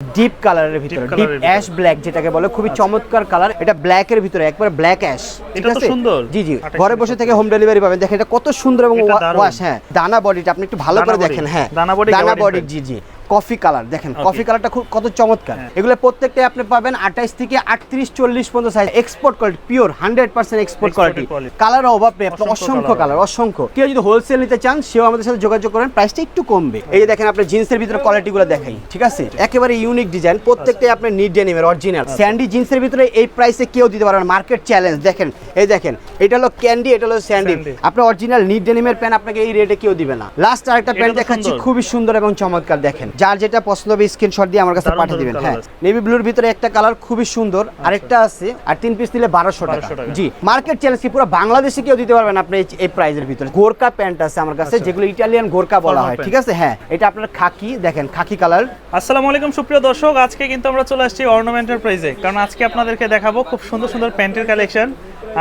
Deep কালারের ভিতরে deep ash black যেটাকে বলে খুবই চমৎকার কালার এটা ব্ল্যাক এর ভিতরে একবার ব্ল্যাক অ্যাশ এটা তো সুন্দর। জি জি। ঘরে বসে থেকে হোম ডেলিভারি পাবেন। দেখেন এটা কত সুন্দর এবং ওয়াশ হ্যাঁ। দানা বডিটা আপনি একটু ভালো করে দেখেন হ্যাঁ। দানা বডি দানা বডি জি জি। কফি কালার দেখেন কফি কালারটা খুব কত চমৎকার। হ্যাঁ। এগুলো প্রত্যেকটাই আপনি পাবেন আঠাইশ থেকে আটত্রিশ চল্লিশ পর্যন্ত size export quality pure hundred percent export quality. Colour অভাব নেই আপনার অসংখ্য কালার অসংখ্য। কেউ যদি হোলসেল নিতে চান সেও আমাদের সাথে যোগাযোগ করেন প্রাইসটা একটু কমবে। এই যে দেখেন আপনার জিন্সের ভিতরে কোয়ালিটিগুলো দেখাই ঠিক আছে? একেবারে ইউনিক ডিজাইন প্রত্যেকটাই আপনার নিট ডেনিমের অরিজিনাল স্যান্ডি জিন্সের ভিতরে এই প্রাইসে কেউ দিতে পারবেন মার্কেট চ্যালেঞ্জ দেখেন এই দেখেন এটা হলো ক্যান্ডি এটা হলো স্যান্ডি। আপনার অরিজিনাল নিট ডেনিমের প্যান্ট আপনাকে এই রেটে কেউ দিবে না। লাস্ট আরেকটা প্যান্ট দেখাচ্ছি খুবই সুন্দর এবং চমৎকার দেখেন। যার যেটা পছন্দ হবে স্ক্রিনশট দিয়ে আমার কাছে পাঠিয়ে দিবেন। হ্যাঁ নেভি ব্লুর ভিতরে একটা কালার খুবই সুন্দর আরেকটা আছে আর তিন পিস দিলে বারোশো টাকা। 1200 টাকা। জি মার্কেট চ্যালেঞ্জ কি পুরো বাংলাদেশে কেউ দিতে পারবেন আপনি এই- প্রাইজের ভিতরে। গোরকা প্যান্ট আছে আমার কাছে আচ্ছা। যেগুলো ইটালিয়ান গোরকা বলা হয় ঠিক আছে? হ্যাঁ এটা আপনার খাকি দেখেন খাকি কালার আসসালামু আলাইকুম সুপ্রিয় দর্শক আজকে কিন্তু আমরা চলে আসছি অর্নামেন্টাল প্রাইজে কারণ আজকে আপনাদেরকে দেখাবো খুব সুন্দর সুন্দর প্যান্টের কালেকশন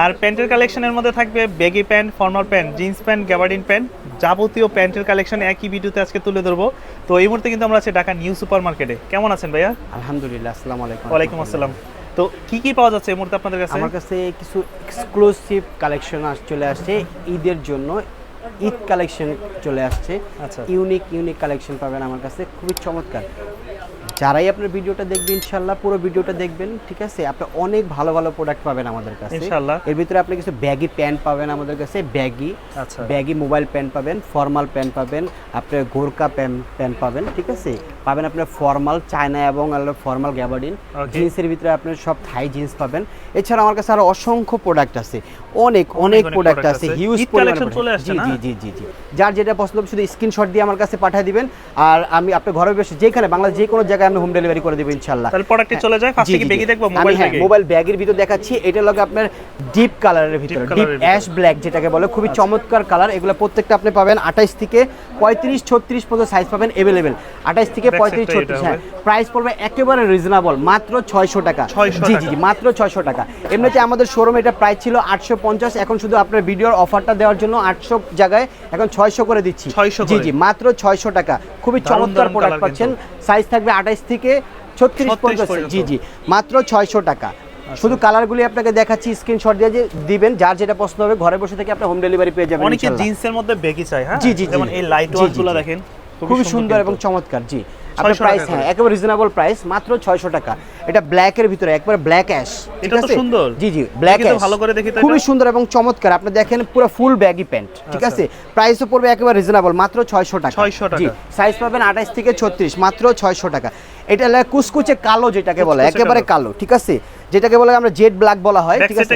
আর প্যান্টের কালেকশনের মধ্যে থাকবে baggy pant formal pant jeans pant gabardine pant যাবতীয় প্যান্টের কালেকশন একই ভিডিওতে আজকে তুলে ধরবো। তো এই মুহূর্তে কিন্তু আমরা আছি ঢাকা নিউ সুপার মার্কেটে কেমন আছেন ভাইয়া? আলহামদুলিল্লাহ আসসালামু আলাইকুম। ওয়ালাইকুম আসসালাম। তো কি কি পাওয়া যাচ্ছে এই মুহূর্তে আপনাদের কাছে? আমার কাছে কিছু এক্সক্লুসিভ কালেকশন চলে আসছে। ঈদের জন্য ঈদ কালেকশন চলে আসছে। আচ্ছা। ইউনিক ইউনিক কালেকশন পাবেন আমার কাছে। খুবই চমৎকার। যারাই আপনার ভিডিওটা দেখবেন ইনশাল্লাহ পুরো ভিডিওটা দেখবেন ঠিক আছে? আপনি অনেক ভালো ভালো প্রোডাক্ট পাবেন আমাদের কাছে। ইনশাআল্লাহ। এর ভিতরে আপনি কিছু ব্যাগি প্যান্ট পাবেন আমাদের কাছে ব্যাগি আচ্ছা। ব্যাগি মোবাইল প্যান্ট পাবেন ফর্মাল প্যান্ট পাবেন আপনার গোরকা প্যান্ট প্যান্ট পাবেন ঠিক আছে? পাবেন আপনার ফর্মাল চায়না এবং ফর্মাল গ্যাবার্ডিন জিন্সের ভিতরে আপনার সব থাই জিন্স পাবেন। এছাড়া আমার কাছে আরও অসংখ্য প্রোডাক্ট আছে। অনেক অনেক প্রোডাক্ট আছে। হিউজ collection চলে আসছে জি না? জি জি জি জি। যার যেটা পছন্দ শুধু স্ক্রিনশট দিয়ে আমার কাছে পাঠিয়ে দিবেন। আর আমি আপনার ঘরে বসে যেখানে বাংলাদেশ যে কোনো জায়গায় আমি হোম ডেলিভারি করে দেবো ইনশাল্লাহ। তাহলে প্রোডাক্টে চলে যায় ফার্স্ট থেকে বেগি দেখব মোবাইল হ্যাঁ থেকে। মোবাইল ব্যাগের ভিতর দেখাচ্ছি এটা লগে আপনার ডিপ কালারের ভিতরে। ডিপ অ্যাশ ব্ল্যাক যেটাকে বলে খুবই চমৎকার কালার এগুলো প্রত্যেকটা আপনি পাবেন আঠাইশ থেকে পঁয়ত্রিশ ছত্রিশ পর্যন্ত সাইজ পাবেন অ্যাভেলেবেল আঠাইশ থেকে Back পঁয়ত্রিশ side টা ছত্রিশ এটা হ্যাঁ। প্রাইস পড়বে একেবারে রিজনেবল মাত্র ছয়শো টাকা। 600 জি টাকা। জি জি, মাত্র ছয়শো টাকা। এমনিতে আমাদের শোরুমে এটা প্রাইস ছিল আটশো পঞ্চাশ এখন শুধু আপনার ভিডিওর অফারটা দেওয়ার জন্য আটশো জায়গায় এখন ছয়শো করে দিচ্ছি। 600 জি জি মাত্র ছয়শো টাকা। খুবই চমৎকার প্রোডাক্ট পাচ্ছেন। সাইজ থাকবে আঠাইশ থেকে ছত্রিশ 36 পর্যন্ত পর্যন্ত। জি জি। মাত্র ছয়শো টাকা। শুধু কালারগুলি আপনাকে দেখাচ্ছি স্ক্রিনশট দিয়ে যে দিবেন যার যেটা পছন্দ হবে ঘরে বসে থেকে আপনি হোম ডেলিভারি পেয়ে যাবেন অনেকে জিন্সের মধ্যে বেগি চাই হ্যাঁ? জি, জি। যেমন এই লাইট জি, ওয়াশ জি, গুলো জি। দেখেন খুবই সুন্দর এবং চমৎকার জি। আপনার প্রাইস হ্যাঁ একেবারে রিজনেবল প্রাইস মাত্র ছয়শো টাকা। এটা ব্ল্যাকের ভিতরে একবারে ব্ল্যাক অ্যাশ ঠিক আছে? সুন্দর। জি জি ব্ল্যাক অ্যাশ ভালো করে দেখি খুবই সুন্দর এবং চমৎকার। আপনি দেখেন পুরো ফুল ব্যাগি প্যান্ট ঠিক আচ্ছা। আছে? প্রাইসও পড়বে একেবারে রিজনেবল মাত্র ছয়শো টাকা। 600 টাকা। সাইজ পাবেন আঠাইশ থেকে ছত্রিশ মাত্র ছয়শো টাকা। এটা কুচকুচে কালো যেটাকে বলে একেবারে কালো। ঠিক আছে? যেটাকে বলে আমরা জেড ব্ল্যাক বলা হয় ঠিক আছে।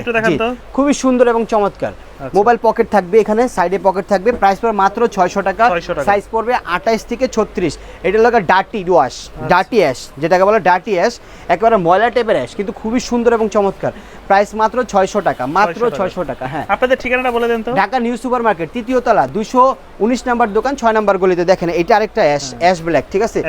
খুবই সুন্দর এবং চমৎকার। মোবাইল পকেট থাকবে এখানে সাইডে পকেট থাকবে। প্রাইস পড়বে মাত্র ছয়শো টাকা সাইজ পড়বে আঠাইশ থেকে ছত্রিশ। এটা লাগে ডাটি ওয়াশ ডাটি অ্যাশ যেটাকে বলে ডাটি অ্যাশ একেবারে ময়লা টাইপের অ্যাশ কিন্তু খুবই সুন্দর এবং চমৎকার। প্রাইস মাত্র ছয়শো টাকা মাত্র ছয়শো টাকা। হ্যাঁ। আপনাদের ঠিকানাটা বলে দেন তো। ঢাকা নিউ সুপার মার্কেট তৃতীয় তলা দুশো উনিশ নাম্বার দোকান ছয় নাম্বার গলিতে দেখেন এটা আরেকটা অ্যাশ অ্যাশ ব্ল্যাক ঠিক আছে?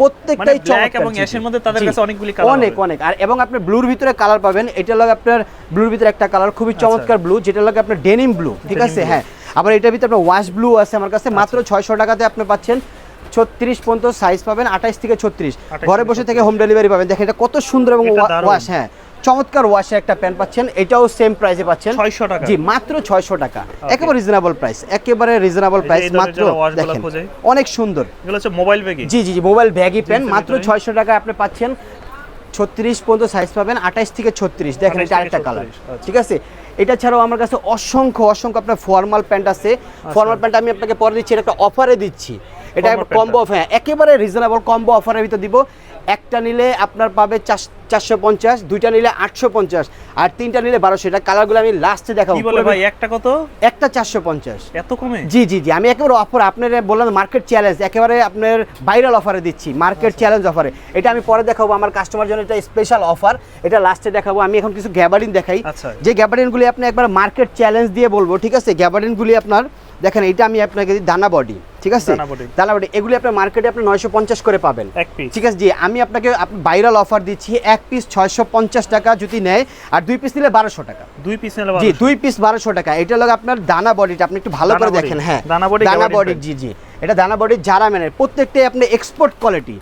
প্রত্যেকটাই মানে এবং অ্যাশের মধ্যে তাদের কাছে অনেকগুলি কালার অনেক অনেক। আর এবং আপনি ব্লুর ভিতরে কালার পাবেন এটা লাগে আপনার ব্লুর ভিতরে একটা কালার খুবই চমৎকার ব্লু যেটা লাগে আপনার ডেনিম ব্লু ঠিক আছে? হ্যাঁ। আবার এটার ভিতরে আপনার ওয়াশ ব্লু আছে আমার কাছে মাত্র ছয়শো টাকাতে আপনি পাচ্ছেন। ছত্রিশ পর্যন্ত সাইজ পাবেন আঠাইশ থেকে ছত্রিশ। ঘরে বসে থেকে হোম ডেলিভারি পাবেন। দেখেন এটা কত সুন্দর এবং ওয়াশ হ্যাঁ। চমৎকার ওয়াশে একটা প্যান্ট পাচ্ছেন এটাও সেম প্রাইসে পাচ্ছেন। 600 টাকা। জি মাত্র ছয়শো টাকা। একেবারে রিজনেবল প্রাইস একেবারে রিজনেবল প্রাইস মাত্র দেখেন অনেক সুন্দর। এগুলো হচ্ছে মোবাইল বেগি জি জি জি মোবাইল ব্যাগি পেন জিন্সের মাত্র ভিতরে? ছয়শো টাকা আপনি পাচ্ছেন ছত্রিশ পর্যন্ত সাইজ পাবেন আঠাইশ থেকে ছত্রিশ। দেখেন 28 এটা আরেকটা কালার 36, আচ্ছা। ঠিক আছে? এটা ছাড়াও আমার কাছে অসংখ্য অসংখ্য আপনার ফর্মাল প্যান্ট আছে। ফর্মাল প্যান্ট আমি আপনাকে পরে দিচ্ছি এটা একটা অফারে দিচ্ছি। এটা কম্বো হ্যাঁ একেবারে রিজনেবল কম্বো অফারের ভিতর দিব। একটা নিলে আপনার পাবে চারশো পঞ্চাশ দুইটা নিলে আটশো পঞ্চাশ আর তিনটা নিলে বারোশো। এটা কালারগুলো আমি লাস্টে দেখাবো। বলে ভাই একটা কত? একটা চারশো পঞ্চাশ। এত কমে? জি জি জি আমি একেবারে অফার আপনার বললাম মার্কেট চ্যালেঞ্জ একেবারে আপনার ভাইরাল অফারে দিচ্ছি মার্কেট চ্যালেঞ্জ অফারে এটা আমি পরে দেখাবো আমার কাস্টমার জন্য এটা স্পেশাল অফার এটা লাস্টে দেখাবো। আমি এখন কিছু গ্যাবারিন দেখাই। আচ্ছা। যে গ্যাবারিনগুলি আপনি একবার মার্কেট চ্যালেঞ্জ দিয়ে বলব ঠিক আছে? গ্যাবারিনগুলি আপনার দেখেন এটা আমি আপনাকে দানা বডি ঠিক আছে? দানা body। দানা বডি এগুলি আপনার মার্কেটে আপনি নয়শো পঞ্চাশ করে পাবেন। এক পিস ঠিক আছে জি আমি আপনাকে ভাইরাল অফার দিচ্ছি এক পিস ছয়শো পঞ্চাশ টাকা যদি নেয় আর দুই পিস নিলে বারোশো টাকা। দুই পিস নিলে জি দুই পিস বারোশো টাকা। এটা হলো আপনার দানা বডিটা আপনি একটু ভালো করে দেখেন হ্যাঁ। দানা বডি জি জি। এটা দানা বডি যারা মেনের প্রত্যেকটাই আপনি export quality.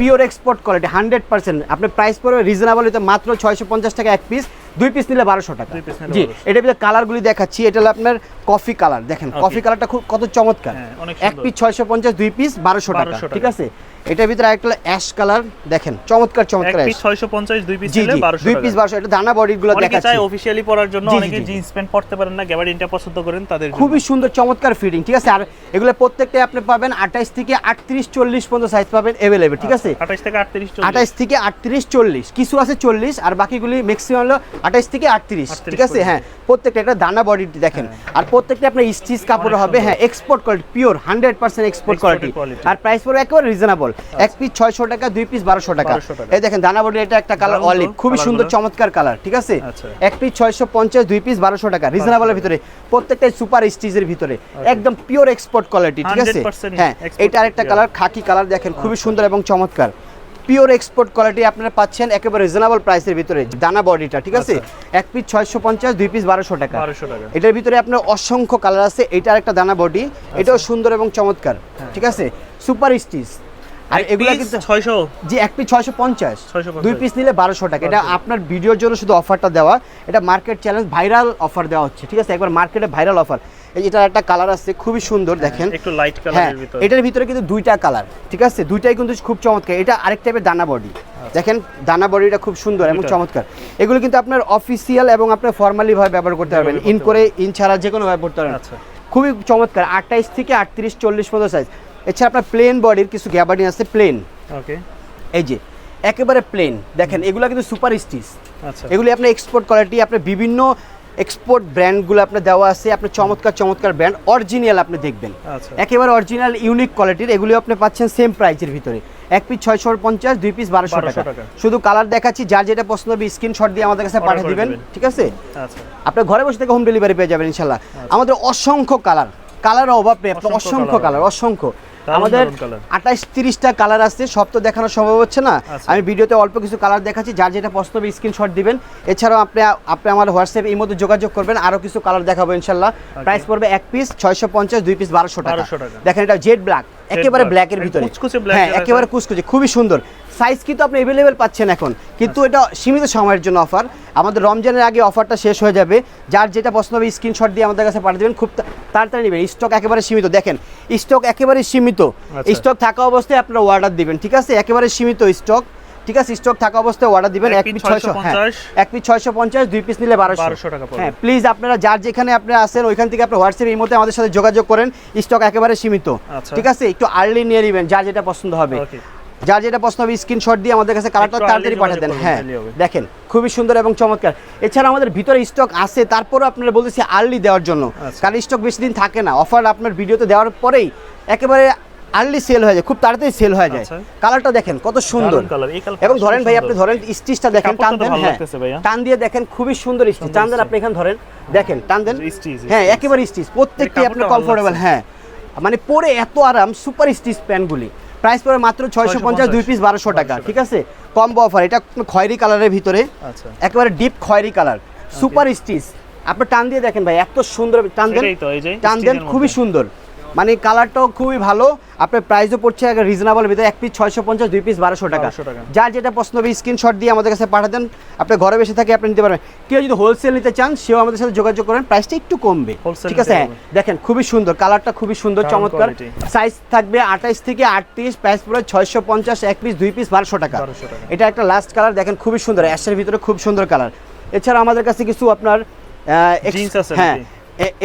Pure export quality hundred percent আপনার প্রাইস পড়বে রিজনেবল মাত্র ছয়শো পঞ্চাশ টাকা এক পিস দুই পিস নিলে বারোশো টাকা। জি 1200 এটার ভিতরে কালারগুলি দেখাচ্ছি এটা হলো আপনার কফি কালার দেখেন কফি কালারটা খুব কত চমৎকার। হ্যাঁ, এক পিস ছয়শো পঞ্চাশ দুই পিস বারোশো টাকা ঠিক আছে? এটার ভিতরে একটা অ্যাশ কালার দেখেন চমৎকার এক চমৎকার পিস ash। ছয়শো পঞ্চাশ দুই পিস নিলে জি বারোশো দুই পিস বারোশো এটা দানা বডি গুলো দেখাচ্ছি। চায় অফিসিয়ালি পরার জন্য অনেকে। জিন্স প্যান্ট পরতে পারেন না গ্যাবার্ডিনটা পছন্দ করেন তাদের জন্য। খুবই সুন্দর চমৎকার ফিটিং ঠিক আছে? আর এগুলো প্রত্যেকটাই আপনি পাবেন আঠাইশ থেকে আটত্রিশ চল্লিশ পর্যন্ত সাইজ পাবেন অ্যাভেলেবেল ঠিক আছে? আঠাশ থেকে আটত্রিশ আঠাইশ থেকে আটত্রিশ চল্লিশ কিছু আছে চল্লিশ আর বাকিগুলি ম্যাক্সিমাম হলো আঠাইশ থেকে আটত্রিশ ঠিক আছে? হ্যাঁ প্রত্যেকটা একটা দানা বডি দেখেন। আর প্রত্যেকটা আপনার স্টিচ কাপড় হবে হ্যাঁ export quality pure hundred percent export quality আর প্রাইস পড়বে একেবারে রিজনেবল এক পিস ছয়শো টাকা দুই পিস বারোশো টাকা। এই দেখেন দানা বডি এটা একটা কালার অলিভ খুবই সুন্দর চমৎকার কালার ঠিক আছে? আচ্ছা। এক পিস ছয়শো পঞ্চাশ দুই পিস বারোশো টাকা রিজনেবলের ভিতরে। প্রত্যেকটাই সুপার স্টিচের ভিতরে। একদম পিওর এক্সপোর্ট কোয়ালিটি ঠিক আছে? হ্যাঁ এটা আরেকটা কালার খাকি কালার দেখেন খুবই সুন্দর এবং চমৎকার। পিওর এক্সপোর্ট কোয়ালিটি আপনারা পাচ্ছেন একেবারে রিজনেবল প্রাইসের ভিতরে দানা বডিটা ঠিক আছে? এক পিস ছয়শো পঞ্চাশ দুই পিস বারোশো টাকা। বারোশো টাকা। এটার ভিতরে আপনার অসংখ্য কালার আছে এটার একটা দানা বডি এটাও সুন্দর এবং চমৎকার ঠিক আছে? সুপার স্টিচ আর এগুলা কিন্তু ছয়শো। জি এক পিস 650 দুই পিস নিলে বারোশো টাকা। এটা আপনার ভিডিওর জন্য শুধু অফারটা দেওয়া। এটা মার্কেট চ্যালেঞ্জ ভাইরাল অফার দেওয়া হচ্ছে ঠিক আছে? একবার মার্কেটে ভাইরাল অফার এটার একটা কালার আছে খুবই সুন্দর দেখেন। একটু লাইট হ্যাঁ কালারের ভিতর। এটার ভিতরে কিন্তু দুইটা কালার ঠিক আছে? দুইটাই কিন্তু খুব চমৎকার। এটা আরেক টাইপের দানা বডি দেখেন দানা বডিটা খুব সুন্দর এবং আচ্ছা। চমৎকার। এগুলো কিন্তু আপনার অফিসিয়াল এবং আপনার ফর্মালি ভাবে ব্যবহার করতে পারবেন। ইন করে ইন ছাড়া যে কোনো ব্যবহার করতে পারবেন। আচ্ছা। খুবই চমৎকার। আটটাইশ থেকে আটত্রিশ চল্লিশ পর্যন্ত সাইজ এছাড়া আপনার প্লেন বডির কিছু গ্যাবার্ডিন আছে প্লেন ওকে এই যে একেবারে প্লেন দেখেন এগুলো কিন্তু সুপার স্টিচ আচ্ছা। এগুলি আপনার এক্সপোর্ট কোয়ালিটি আপনার বিভিন্ন এক্সপোর্ট ব্র্যান্ডগুলো আপনার দেওয়া আছে আপনার চমৎকার চমৎকার ব্র্যান্ড অরিজিনাল আপনি দেখবেন। আচ্ছা। একেবারে অরিজিনাল ইউনিক কোয়ালিটির এগুলি আপনি পাচ্ছেন সেম প্রাইসের ভিতরে। এক পিস ছয়শো পঞ্চাশ দুই পিস বারোশো 1200 টাকা। শুধু কালার দেখাচ্ছি যার যেটা পছন্দ হবে স্ক্রিনশট দিয়ে আমাদের কাছে পাঠিয়ে দিবেন। ঠিক আছে? আচ্ছা। আপনার ঘরে বসে থেকে হোম ডেলিভারি পেয়ে যাবেন ইনশাল্লাহ আমাদের অসংখ্য কালার কালারের অভাব নেই আপনার অসংখ্য কালার অসংখ্য। আমাদের আঠাশ তিরিশটা কালার আছে সব তো দেখানো সম্ভব হচ্ছে না। আচ্ছা। আমি ভিডিওতে অল্প কিছু কালার দেখাচ্ছি যার যেটা পছন্দ হবে স্ক্রিনশট দিবেন। এছাড়াও আপনি আপনি আমার হোয়াটসঅ্যাপ এই মধ্যে যোগাযোগ করবেন আরও কিছু কালার দেখাবো ইনশাল্লাহ। প্রাইস পড়বে এক পিস ছয়শো পঞ্চাশ দুই পিস বারোশো টাকা। দেখেন এটা জেড ব্ল্যাক একেবারে ব্ল্যাকের ভিতরে। হ্যাঁ একেবারে কুচকুচে খুবই সুন্দর। সাইজ কিন্তু আপনি অ্যাভেলেবেল পাচ্ছেন এখন। কিন্তু এটা সীমিত সময়ের জন্য অফার আমাদের রমজানের আগে অফারটা শেষ হয়ে যাবে। যার যেটা পছন্দ হবে স্ক্রিনশট দিয়ে আমাদের কাছে পাঠিয়ে দেবেন। খুব তাড়াতাড়ি নেবেন। স্টক একেবারে সীমিত। দেখেন স্টক একেবারে সীমিত। আচ্ছা। স্টক থাকা অবস্থায় আপনারা অর্ডার দিবেন ঠিক আছে? একেবারে সীমিত স্টক ঠিক আছে? স্টক থাকা অবস্থায় অর্ডার দিবেন। এক পিস ছয়শো হ্যাঁ এক পিস ছয়শো পঞ্চাশ দুই পিস নিলে বারোশো। 1200 টাকা হ্যাঁ প্লিজ আপনারা যার যেখানে আপনারা আসেন ওইখান থেকে আপনার হোয়াটসঅ্যাপ এই মধ্যে আমাদের সাথে যোগাযোগ করেন। স্টক একেবারে সীমিত। আচ্ছা। ঠিক আছে? একটু আর্লি নিয়ে নেবেন যার যেটা পছন্দ হবে। যার যেটা প্রশ্ন হবে স্ক্রিনশট দিয়ে আমাদের কাছে কালারটা তাড়াতাড়ি পাঠিয়ে দেন। হ্যাঁ দেখেন খুবই সুন্দর এবং চমৎকার। এছাড়া আমাদের ভিতরে স্টক আছে তারপরও আপনারা বলতেছি আর্লি দেওয়ার জন্য। আচ্ছা। কারণ স্টক বেশি দিন থাকে না। অফার আপনার ভিডিওতে দেওয়ার পরেই একেবারে আর্লি সেল হয়ে যায় খুব তাড়াতাড়ি সেল হয়ে যায়। আচ্ছা। কালারটা দেখেন কত সুন্দর। এবং ধরেন ভাই আপনি ধরেন স্টিচটা দেখেন টান দেন হ্যাঁ। টান দিয়ে দেখেন খুবই সুন্দর স্টিচ টান দেন আপনি এখানে ধরেন দেখেন টান দেন। হ্যাঁ একেবারে স্টিচ প্রত্যেকটি আপনার কমফোর্টেবল হ্যাঁ। মানে পরে এত আরাম সুপার স্টিচ প্যান্টগুলি প্রাইস পড়ে মাত্র ছয়শো পঞ্চাশ দুই পিস বারোশো টাকা ঠিক আছে? কম্বো অফার এটা খয়েরি কালারের ভিতরে। আচ্ছা। একেবারে ডিপ খয়েরি কালার। সুপার স্টিচ আপনি টান দিয়ে দেখেন ভাই এত সুন্দর টান দেন। টান দেন খুবই সুন্দর। মানে কালারটাও খুবই ভালো। আপনার প্রাইসও পড়ছে একটা রিজনেবল ভিতরে এক পিস ছয়শো পঞ্চাশ দুই পিস বারোশো টাকা। যার যেটা পছন্দ হবে স্ক্রিনশট দিয়ে আমাদের কাছে পাঠা দেন। আপনি ঘরে বসে থাকে আপনি নিতে পারবেন। কেউ যদি হোলসেল নিতে চান সেও আমাদের সাথে যোগাযোগ করেন। প্রাইসটা একটু কমবে। ঠিক আছে? দেখেন খুবই সুন্দর। কালারটা খুবই সুন্দর চমৎকার। সাইজ থাকবে আঠাইশ থেকে আটত্রিশ প্রাইস পড়বে ছয়শো পঞ্চাশ এক পিস দুই পিস বারোশো টাকা। এটা একটা লাস্ট কালার দেখেন খুবই সুন্দর। অ্যাশের ভিতরে খুব সুন্দর কালার এছাড়া আমাদের কাছে কিছু আপনার হ্যাঁ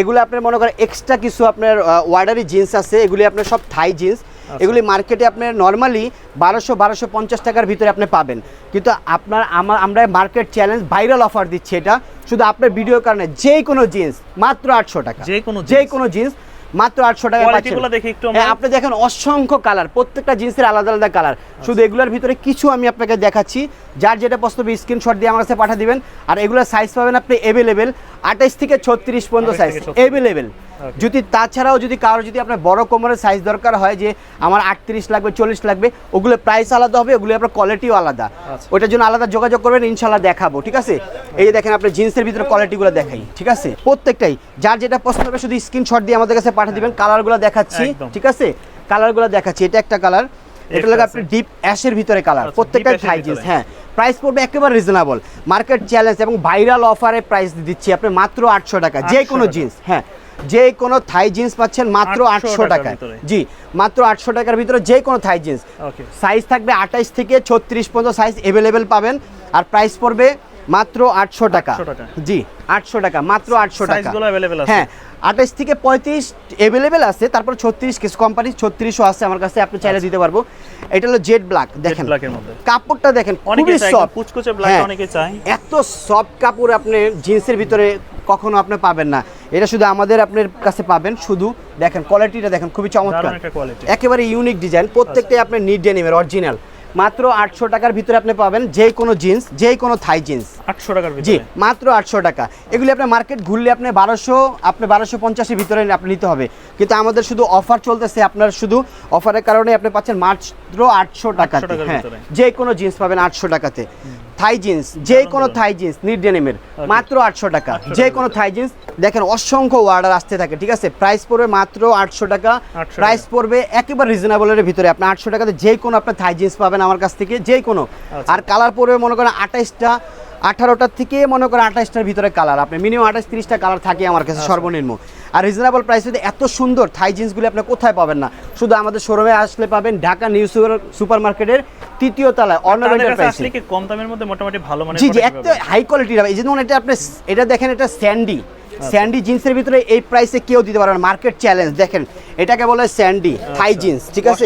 এগুলো আপনার মনে করেন এক্সট্রা কিছু আপনার ওয়ার্ডারি জিন্স আছে এগুলি আপনার সব থাই জিন্স আচ্ছা। এগুলি মার্কেটে আপনার নর্মালি বারোশো বারোশো পঞ্চাশ টাকার ভিতরে আপনি পাবেন। কিন্তু আপনার আমার আমরা মার্কেট চ্যালেঞ্জ ভাইরাল অফার দিচ্ছি এটা। শুধু আপনার ভিডিওর কারণে যে কোনো জিন্স মাত্র আটশো টাকা। যে কোনো যে কোনো জিন্স মাত্র আটশো টাকা হ্যাঁ, আপনি দেখেন অসংখ্য কালার প্রত্যেকটা জিন্সের আলাদা আলাদা কালার শুধু এগুলোর ভিতরে কিছু আমি আপনাকে দেখাচ্ছি। যার যেটা পছন্দ স্ক্রিনশট দিয়ে আমার কাছে পাঠিয়ে দিবেন। আর এগুলোর সাইজ পাবেন আপনি অ্যাভেলেবেল আঠাইশ থেকে ছত্রিশ পর্যন্ত সাইজ থেকে 36 অ্যাভেলেবেল. যদি তাছাড়াও যদি কারও যদি আপনার বড় কোমরের সাইজ দরকার হয় যে আমার আটত্রিশ লাগবে চল্লিশ লাগবে ওগুলো প্রাইস আলাদা হবে ওগুলো আপনার কোয়ালিটিও আলাদা। আচ্ছা। ওটার জন্য আলাদা যোগাযোগ করবেন ইনশাল্লাহ দেখাবো ঠিক আছে? এই যে দেখেন আপনার জিন্সের ভিতরে কোয়ালিটিগুলো দেখাই ঠিক আছে? প্রত্যেকটাই যার যেটা পছন্দ হবে শুধু স্ক্রিনশট দিয়ে আমাদের কাছে পাঠিয়ে দিবেন কালারগুলো দেখাচ্ছি ঠিক আছে? কালারগুলো দেখাচ্ছি এটা একটা কালার এটা লাগে আছে। আপনার ডিপ অ্যাশের ভিতরে কালার আচ্ছা, প্রত্যেকটা থাই জিন্স হ্যাঁ। প্রাইস পড়বে একেবারে রিজনেবল মার্কেট চ্যালেঞ্জ এবং ভাইরাল অফারে প্রাইস দিচ্ছি আপনি মাত্র আটশো টাকা। যে 800 কোনো জিন্স হ্যাঁ। যে কোনো থাই জিন্স পাচ্ছেন মাত্র 800 আটশো টাকায়। জি মাত্র আটশো টাকার ভিতরে যে কোনো থাই জিন্স ওকে সাইজ থাকবে আঠাইশ থেকে ছত্রিশ পর্যন্ত সাইজ অ্যাভেলেবেল পাবেন। আর প্রাইস পড়বে মাত্র আটশো টাকা। 800 টাকা। জি আটশো টাকা মাত্র আটশো টাকা। হ্যাঁ আঠাইশ থেকে পঁয়ত্রিশ অ্যাভেলেবেল আছে তারপর ছত্রিশ কিছু কোম্পানি ছত্রিশও আছে আমার কাছে আপনি চাইলে দিতে পারব। এটা হলো জেড ব্ল্যাক দেখেন। কাপড়টা দেখেন অনেকে খুবই সফট কুচকুচে ব্ল্যাক। অনেকে চায়। এত সফট কাপড় আপনি জিন্সের ভিতরে কখনো আপনি পাবেন না। এটা শুধু আমাদের আপনার কাছে পাবেন শুধু দেখেন কোয়ালিটিটা দেখেন খুবই চমৎকার। একেবারে ইউনিক ডিজাইন প্রত্যেকটাই আপনার নিড ডেনিমের অরিজিনাল মাত্র আটশো টাকার ভিতরে আপনি পাবেন যে কোনো জিন্স যে কোনো থাই জিন্স। 800 টাকার জি মাত্র আটশো টাকা। এগুলি আপনার মার্কেট ঘুরলে আপনি বারোশো আপনি বারোশো পঞ্চাশের ভিতরে আপনি নিতে হবে। কিন্তু আমাদের শুধু অফার চলতেছে আপনার শুধু অফারের কারণে আপনি পাচ্ছেন মাত্র আটশো টাকাতে। হ্যাঁ। যে কোনো জিন্স পাবেন আটশো টাকাতে। থাই জিন্স যে কোনো থাই জিন্স নিড মাত্র আটশো টাকা। 800 যে কোনো থাই জিন্স দেখেন অসংখ্য অর্ডার আসতে থাকে ঠিক আছে? প্রাইস পড়বে মাত্র আটশো টাকা। প্রাইস পড়বে একেবারে রিজনেবলের ভিতরে। আপনি আটশো টাকাতে যে কোনো আপনার থাই জিন্স পাবেন আমার কাছ থেকে যে কোনো আচ্ছা। আর কালার পড়বে মনে করেন আঠাইশটা আঠারোটার থেকে মনে করেন আঠাশটার ভিতরে কালার আপনি মিনিমাম আঠাশ তিরিশটা কালার থাকে আমার কাছে আচ্ছা। সর্বনিম্ন। আর রিজনেবল প্রাইস যদি এত সুন্দর থাই জিন্সগুলি আপনি কোথায় পাবেন না? শুধু আমাদের শোরুমে আসলে পাবেন ঢাকা নিউ সুপার মার্কেটের তৃতীয় তলায় অর্নামেন্টাল প্রাইসে কম দামের মধ্যে মোটামুটি ভালো মানে জি জি একটা হাই কোয়ালিটির এই জন্য এটা আপনি এটা দেখেন এটা স্যান্ডি। স্যান্ডি জিন্সের ভিতরে এই প্রাইসে কেউ দিতে পারবে না। মার্কেট চ্যালেঞ্জ দেখেন এটাকে বলে স্যান্ডি থাই জিন্স ঠিক আছে।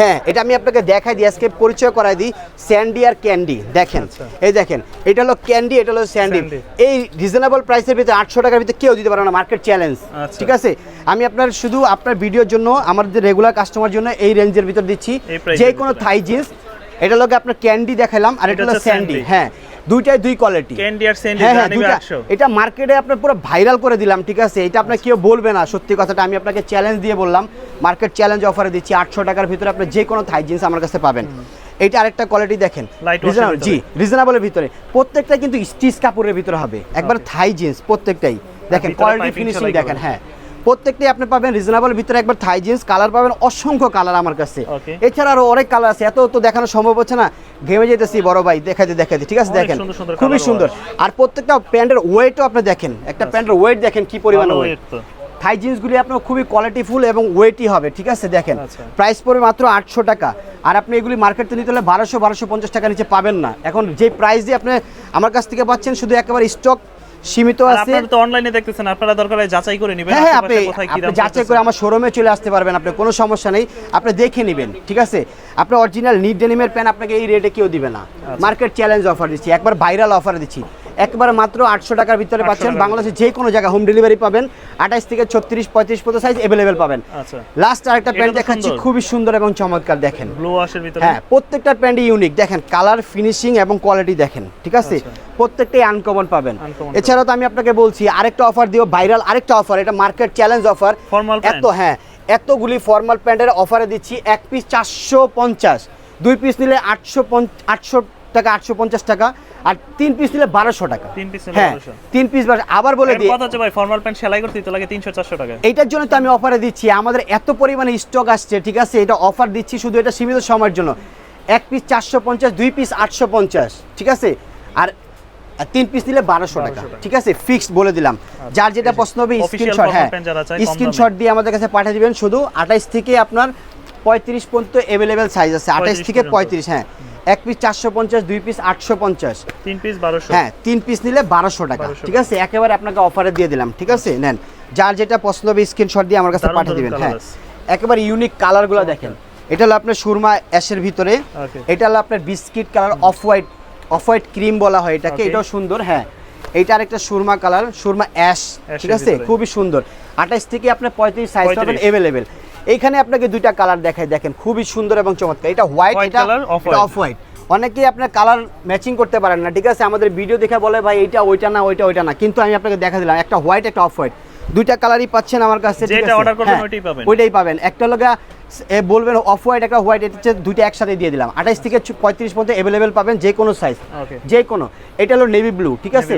হ্যাঁ এটা আমি আপনাকে দেখাই দিই আজকে পরিচয় করাই দিই। স্যান্ডি আর ক্যান্ডি দেখেন। আচ্ছা। এই দেখেন এটা হলো ক্যান্ডি এটা হলো স্যান্ডি। এই রিজনেবল প্রাইসের ভিতরে আটশো টাকার ভিতরে কেউ দিতে পারবে না মার্কেট চ্যালেঞ্জ আচ্ছা। ঠিক আছে? আমি আপনার শুধু আপনার ভিডিওর জন্য আমাদের রেগুলার কাস্টমার জন্য এই রেঞ্জের ভিতর দিচ্ছি। যে কোনো থাই জিন্স এটা লোকে আপনার ক্যান্ডি দেখালাম আর এটা হলো স্যান্ডি। হ্যাঁ দুইটাই দুই কোয়ালিটি হ্যাঁ হ্যাঁ দুইটা। 800 এটা মার্কেটে আপনার পুরো ভাইরাল করে দিলাম ঠিক আছে? এটা আপনার কেউ বলবে না সত্যি কথাটা আমি আপনাকে চ্যালেঞ্জ দিয়ে বললাম। মার্কেট চ্যালেঞ্জ অফারে দিচ্ছি আটশো টাকার ভিতরে আপনি যে কোনো থাই জিন্স আমার কাছে পাবেন। এটা আরেকটা কোয়ালিটি দেখেন। ভিতরে। জি রিজনেবলের ভিতরে। প্রত্যেকটা কিন্তু স্টিচ কাপড়ের ভিতরে হবে। একবার থাই জিন্স প্রত্যেকটাই। দেখেন কোয়ালিটি ফিনিশিং দেখেন হ্যাঁ। প্রত্যেকটাই আপনি পাবেন রিজনেবল ভিতরে একবার থাই জিন্স কালার পাবেন অসংখ্য কালার আমার কাছে। এছাড়া আরও অনেক কালার আছে এত তো দেখানো সম্ভব হচ্ছে না। ঘেমে যেতেছি বড় ভাই দেখাতে দেখাতে ঠিক আছে দেখেন খুবই সুন্দর। আর প্রত্যেকটা প্যান্টের ওয়েটও আপনি দেখেন একটা প্যান্টের ওয়েট দেখেন কি পরিমাণ ওয়েট। থাই জিন্সগুলি আপনার খুবই কোয়ালিটিফুল এবং ওয়েটই হবে ঠিক আছে দেখেন। আচ্ছা। প্রাইস পড়বে মাত্র আটশো টাকা। আর আপনি এগুলি মার্কেট নিতে হলে বারোশো বারোশো পঞ্চাশ টাকা নিচে পাবেন না। এখন যে প্রাইস দিয়ে আপনি আমার কাছ থেকে পাচ্ছেন শুধু একেবারে স্টক সীমিত আছে। আপনারা তো অনলাইনে দেখতেছেন আপনারা দরকার হলে যাচাই করে নেবেন হ্যাঁ হ্যাঁ আপনি আপনি যাচাই করে আমার শোরুমে চলে আসতে পারবেন আপনি কোনো সমস্যা নেই আপনি দেখে নেবেন ঠিক আছে? আপনি অরিজিনাল নিড ডেনিমের প্যান্ট আপনাকে এই রেটে কেউ দিবে না। মার্কেট চ্যালেঞ্জ অফার দিচ্ছি একবার ভাইরাল অফার দিচ্ছি। একবার মাত্র আটশো টাকার ভিতরে 800 পাচ্ছেন বাংলাদেশে যে কোনো জায়গায় হোম ডেলিভারি পাবেন। আঠাইশ থেকে ছত্রিশ পঁয়ত্রিশ পর্যন্ত সাইজ অ্যাভেলেবেল পাবেন। আচ্ছা। লাস্ট আরেকটা এটা প্যান্ট দেখাচ্ছি খুবই সুন্দর এবং চমৎকার দেখেন। ব্লু ওয়াশের ভিতরে। হ্যাঁ প্রত্যেকটা প্যান্টই ইউনিক দেখেন কালার ফিনিশিং এবং কোয়ালিটি দেখেন ঠিক আছে? আচ্ছা। প্রত্যেকটাই আনকমন পাবেন। এছাড়াও তো আমি আপনাকে বলছি আরেকটা অফার দিও ভাইরাল আরেকটা অফার এটা মার্কেট চ্যালেঞ্জ অফার এত হ্যাঁ এতগুলি ফর্মাল প্যান্টের অফারে দিচ্ছি এক পিস চারশো পঞ্চাশ। দুই পিস নিলে আটশো আটশো টাকা আটশো পঞ্চাশ টাকা আর তিন পিস নিলে বারোশো টাকা। তিন হ্যাঁ তিন পিস আবার বলে দিই কথা হচ্ছে ভাই ফর্মাল প্যান্ট সেলাই করতে তো লাগে 300 400 টাকা এইটার জন্য তো আমি অফারে দিচ্ছি। আমাদের এত পরিমাণে স্টক আসছে ঠিক আছে? এটা অফার দিচ্ছি শুধু এটা সীমিত সময়ের জন্য। এক পিস চারশো পঞ্চাশ দুই পিস আটশো পঞ্চাশ ঠিক আছে? আর তিন পিস নিলে বারোশো টাকা ঠিক আছে? ফিক্সড বলে দিলাম। যার যেটা পছন্দ হবে স্ক্রিনশট হ্যাঁ। স্ক্রিনশট দিয়ে আমাদের কাছে পাঠিয়ে দিবেন। শুধু আঠাইশ থেকে আপনার পঁয়ত্রিশ পর্যন্ত অ্যাভেলেবেল সাইজ আছে। আঠাইশ থেকে পঁয়ত্রিশ হ্যাঁ। এক পিস চারশো পঞ্চাশ দুই পিস আটশো পঞ্চাশ। তিন পিস 1200 হ্যাঁ তিন পিস নিলে বারোশো টাকা। ঠিক আছে? একেবারে আপনাকে অফারে দিয়ে দিলাম ঠিক আছে? নেন যার যেটা পছন্দ হবে স্ক্রিনশট দিয়ে আমার কাছে পাঠিয়ে দিবেন। হ্যাঁ একেবারে ইউনিক কালারগুলো দেখেন। এটা হলো আপনার সুরমা অ্যাশের ভিতরে। এটা হলো আপনার biscuit colour off white off white cream বলা হয় এটাকে। এটাও সুন্দর হ্যাঁ। এইটা আরেকটা সুরমা কালার সুরমা অ্যাশ ঠিক আছে? খুবই সুন্দর। আঠাশ থেকে আপনার পঁয়ত্রিশ সাইজ পাবেন অ্যাভেলেবেল এইখানে আপনাকে দুইটা কালার দেখাই দেখেন খুবই সুন্দর এবং চমৎকার এটা হোয়াইট এটা। অফ হোয়াইট অনেকেই আপনার কালার ম্যাচিং করতে পারেন না ঠিক আছে আমাদের ভিডিও দেখে বলে ভাই এটা ওইটা না ওইটা ওইটা না কিন্তু আমি আপনাকে দেখা দিলাম একটা হোয়াইট একটা অফ হোয়াইট দুইটা কালারই পাচ্ছেন আমার কাছে যেটা? করবেন হ্যাঁ, ওইটাই পাবেন। ওইটাই পাবেন একটা হলো এ বলবেন অফ হোয়াইট একটা হোয়াইট এটা হচ্ছে দুইটা একসাথে দিয়ে দিলাম। আঠাইশ থেকে পঁয়ত্রিশ পর্যন্ত অ্যাভেলেবেল পাবেন যে কোনো সাইজ যে কোনো। এটা হলো নেভি ব্লু ঠিক আছে?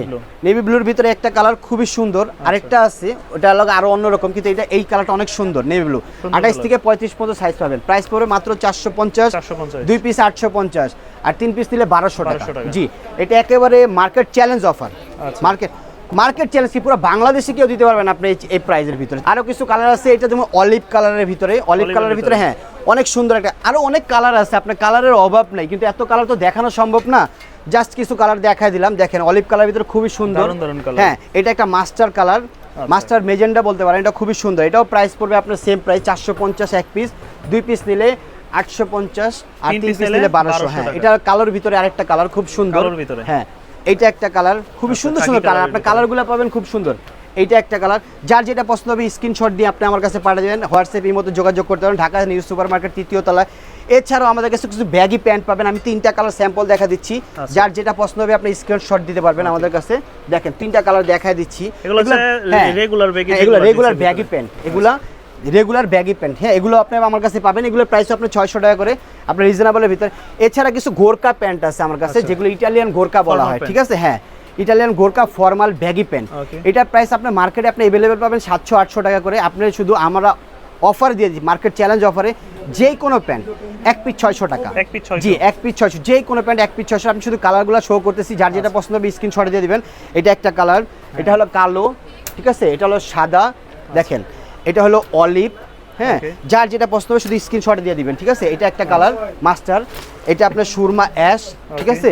নেভি ব্লুর ভিতরে একটা কালার খুবই সুন্দর। আরেকটা আছে ওটা হলো আরও অন্যরকম কিন্তু এটা এই কালারটা অনেক সুন্দর নেভি ব্লু আঠাইশ থেকে পঁয়ত্রিশ পর্যন্ত সাইজ পাবেন। প্রাইস পড়বে মাত্র চারশো পঞ্চাশ। দুই পিস আটশো পঞ্চাশ। আর তিন পিস দিলে বারোশো টাকা। জি এটা একেবারে মার্কেট চ্যালেঞ্জ অফার আচ্ছা। মার্কেট মার্কেট চ্যালেঞ্জ কি? পুরো বাংলাদেশে কেউ দিতে পারবেন আপনি এই- প্রাইজের ভিতরে। আরও কিছু কালার আছে এটা যেমন অলিভ কালারের ভিতরে অলিভ কালারের ভিতরে। হ্যাঁ অনেক সুন্দর একটা আরও অনেক কালার আছে আপনার কালারের অভাব নাই কিন্তু এত কালার তো দেখানো সম্ভব না। জাস্ট কিছু কালার দেখাই দিলাম দেখেন অলিভ কালার ভিতরে খুবই সুন্দর। হ্যাঁ এটা একটা মাস্টার কালার মাস্টার মেজেন্ডা বলতে পারেন এটা খুবই সুন্দর। এটাও প্রাইস পড়বে আপনার সেম প্রাইস চারশো পঞ্চাশ এক পিস দুই পিস নিলে আটশো পঞ্চাশ আর তিন পিস নিলে বারোশো হ্যাঁ এটা কালোর ভিতরে আরেকটা কালার খুব সুন্দর। ভিতরে। হ্যাঁ এইটা একটা কালার খুবই আচ্ছা, সুন্দর সুন্দর কালার। আপনার। কালারগুলো পাবেন খুব সুন্দর। এইটা একটা কালার। যার যেটা পছন্দ হবে স্ক্রিনশট দিয়ে আপনি আমার কাছে পাঠিয়ে দেবেন। হোয়াটসঅ্যাপ মতো যোগাযোগ করতে পারেন। ঢাকা নিউজ সুপার মার্কেট তৃতীয় তলায়। এছাড়াও আমাদের কাছে কিছু ব্যাগি প্যান্ট পাবেন। আমি তিনটা কালার স্যাম্পল দেখা দিচ্ছি। আচ্ছা। যার যেটা পছন্দ হবে আপনি স্ক্রিনশট দিতে পারবেন আমাদের কাছে। দেখেন তিনটা কালার দেখায় দিচ্ছি। এগুলো রেগুলার ব্যাগি। প্যান্ট এগুলা রেগুলার ব্যাগি প্যান্ট হ্যাঁ এগুলো আপনি আমার কাছে পাবেন এগুলোর প্রাইস আপনি ছয়শো টাকা করে। আপনার রিজনেবলের ভিতরে এছাড়া কিছু গোরকা প্যান্ট আছে আমার কাছে আচ্ছা। যেগুলো ইটালিয়ান গোরকা বলা হয় ঠিক আছে? হ্যাঁ ইটালিয়ান গোরকা ফর্মাল ব্যাগি প্যান্ট. এটার প্রাইস আপনার মার্কেটে আপনি অ্যাভেলেবেল পাবেন সাতশো আটশো টাকা করে। আপনি শুধু আমরা অফার দিয়ে দিই মার্কেট চ্যালেঞ্জ অফারে যে কোনো প্যান্ট এক পিস ছয়শো টাকা। এক piece 600 জি এক পিস ছয়শো যে কোনো প্যান্ট এক পিস ছয়শো। আমি শুধু কালারগুলো শো করতেছি যার যেটা আচ্ছা। পছন্দ হবে স্ক্রিনশট দিয়ে দেবেন। এটা একটা কালার এটা হলো কালো ঠিক আছে? এটা হলো সাদা। দেখেন এটা হলো অলিভ হ্যাঁ? যার যেটা পছন্দ হবে শুধু স্ক্রিনশট দিয়ে দিবেন ঠিক আছে? এটা একটা কালার মাস্টার এটা আপনার সুরমা অ্যাশ ঠিক আছে?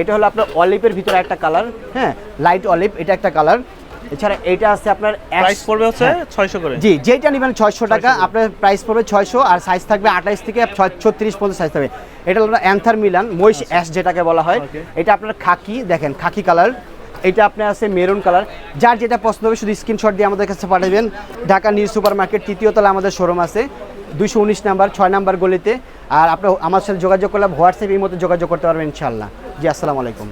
এটা হলো আপনার অলিভের ভিতরে একটা কালার হ্যাঁ? লাইট অলিভ এটা একটা কালার এছাড়া এটা আছে আপনার প্রাইস পড়বে হচ্ছে হ্যাঁ। 600 করে। জি যেটা নেবেন ছয়শো টাকা আপনার প্রাইস পড়বে ছয়শো আর সাইজ থাকবে আঠাইশ থেকে ছত্রিশ পর্যন্ত সাইজ থাকবে। এটা হলো অ্যান্থার মিলান মহিষ অ্যাশ যেটাকে বলা হয়। এটা আপনার খাকি দেখেন খাকি কালার এটা আপনার আছে মেরুন কালার। যার যেটা পছন্দ হবে শুধু স্ক্রিনশট দিয়ে আমাদের কাছে পাঠাবেন। ঢাকা নিউ সুপার মার্কেট তৃতীয় তলা আমাদের শোরুম আছে। দুশো উনিশ নাম্বার, ছয় নাম্বার গলিতে। আর আপনার আমার সাথে যোগাযোগ করলে হোয়াটসঅ্যাপ এই মতো যোগাযোগ করতে পারবেন ইনশাল্লাহ জি, আসসালামু আলাইকুম।